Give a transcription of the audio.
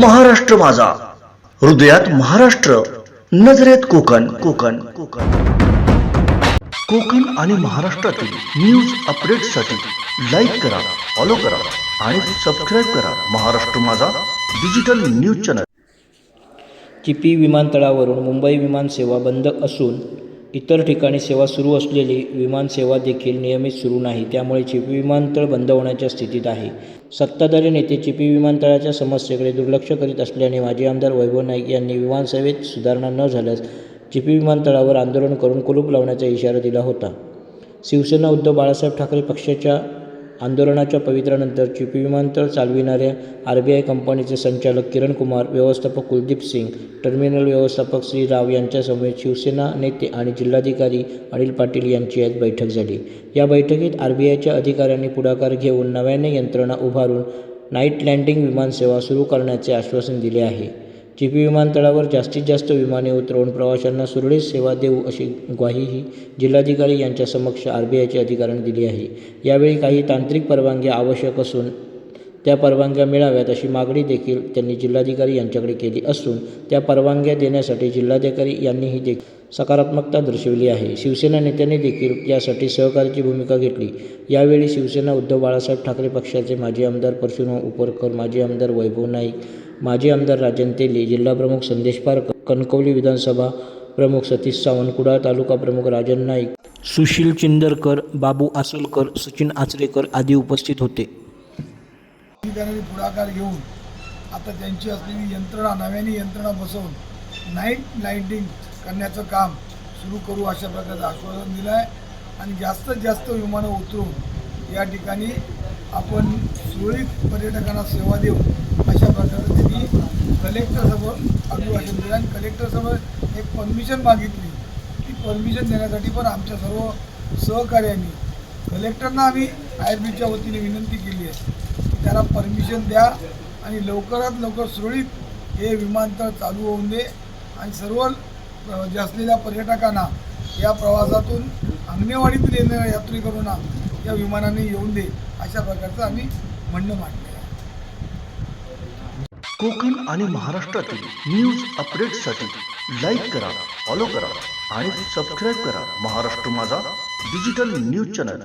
महाराष्ट्र माझा. हृदयात महाराष्ट्र नजरेत कोकण. कोकण कोकण. कोकण आणि महाराष्ट्रातील न्यूज अपडेटसाठी लाईक करा फॉलो करा आणि सबस्क्राईब करा महाराष्ट्र माझा डिजिटल न्यूज चॅनल चिपी विमानतळावरून मुंबई विमानसेवा बंद असून इतर ठिकाणी सेवा सुरू असलेली विमानसेवा देखील नियमित सुरू नाही. त्यामुळे चिपी विमानतळ बंद होण्याच्या स्थितीत आहे. सत्ताधारी नेते चिपी विमानतळाच्या समस्येकडे दुर्लक्ष करीत असल्याने माजी आमदार वैभव नाईक यांनी विमानसेवेत सुधारणा न झाल्यास चिपी विमानतळावर आंदोलन करून कुलूप लावण्याचा इशारा दिला होता. शिवसेना उद्धव बाळासाहेब ठाकरे पक्षाच्या आंदोलनाच्या पवित्र्यानंतर चिपी विमानतळ चालविणाऱ्या आर बी आय कंपनीचे संचालक किरण कुमार व्यवस्थापक कुलदीप सिंग टर्मिनल व्यवस्थापक श्री राव यांच्यासमवेत शिवसेना नेते आणि जिल्हाधिकारी अनिल पाटील यांची आज बैठक झाली. या बैठकीत आर बी आयच्या अधिकाऱ्यांनी पुढाकार घेऊन नव्याने यंत्रणा उभारून नाईट लँडिंग विमानसेवा सुरू करण्याचे आश्वासन दिले आहे. चिपी विमानतळावर जास्तीत जास्त विमाने उतरवून प्रवाशांना सुरळीत सेवा देऊ अशी ग्वाहीही जिल्हाधिकारी यांच्या समक्ष आर बी आयच्या अधिकाऱ्यांनी दिली आहे. यावेळी काही तांत्रिक परवानग्या आवश्यक असून त्या परवानग्या मिळाव्यात अशी मागणी देखील त्यांनी जिल्हाधिकारी यांच्याकडे केली असून त्या परवानग्या देण्यासाठी जिल्हाधिकारी यांनीही देखील सकारात्मकता दर्शवली आहे. शिवसेना नेत्यांनी देखील यासाठी सहकार्याची भूमिका घेतली. यावेळी शिवसेना उद्धव बाळासाहेब ठाकरे पक्षाचे माजी आमदार परशुराम उपरकर माजी आमदार वैभव नाईक माजी आमदार राजन तेली जिल्हाप्रमुख संदेश पारकर कणकवली विधानसभा प्रमुख सतीश सावंत कुडाळ तालुका प्रमुख राजन नाईक सुशील चिंदरकर बाबू आसलकर सचिन आचरेकर आदी उपस्थित होते. अधिकाऱ्यांनी पुढाकार घेऊन आता त्यांची असलेली यंत्रणा नव्याने यंत्रणा बसवून नाईट लाईटिंग करण्याचं काम सुरू करू अशा प्रकारचं आश्वासन दिलं आहे आणि जास्तीत जास्त विमानं उतरून या ठिकाणी आपण सुरळीत पर्यटकांना सेवा देऊ अशा प्रकारे त्यांनी कलेक्टरसमोर अभिभाषण दिलं. आणि कलेक्टरसमोर एक परमिशन मागितली. ती परमिशन देण्यासाठी पण आमच्या सर्व सहकार्यांनी कलेक्टरना आम्ही आय बीच्या वतीने विनंती केली आहे. त्याला परमिशन द्या आणि लवकरात लवकर सुरळीत हे विमानतळ चालू होऊन दे. आणि सर्व जे असलेल्या पर्यटकांना या प्रवासातून अंगणेवाडीतील येणाऱ्या यात्रेकरूंना या विमानाने येऊन दे अशा प्रकारचं आम्ही म्हणणं मांडलं आहे. कोकण आणि महाराष्ट्रातील न्यूज अपडेटसाठी लाईक करा फॉलो करा आणि सबस्क्राईब करा महाराष्ट्र माझा डिजिटल न्यूज चॅनल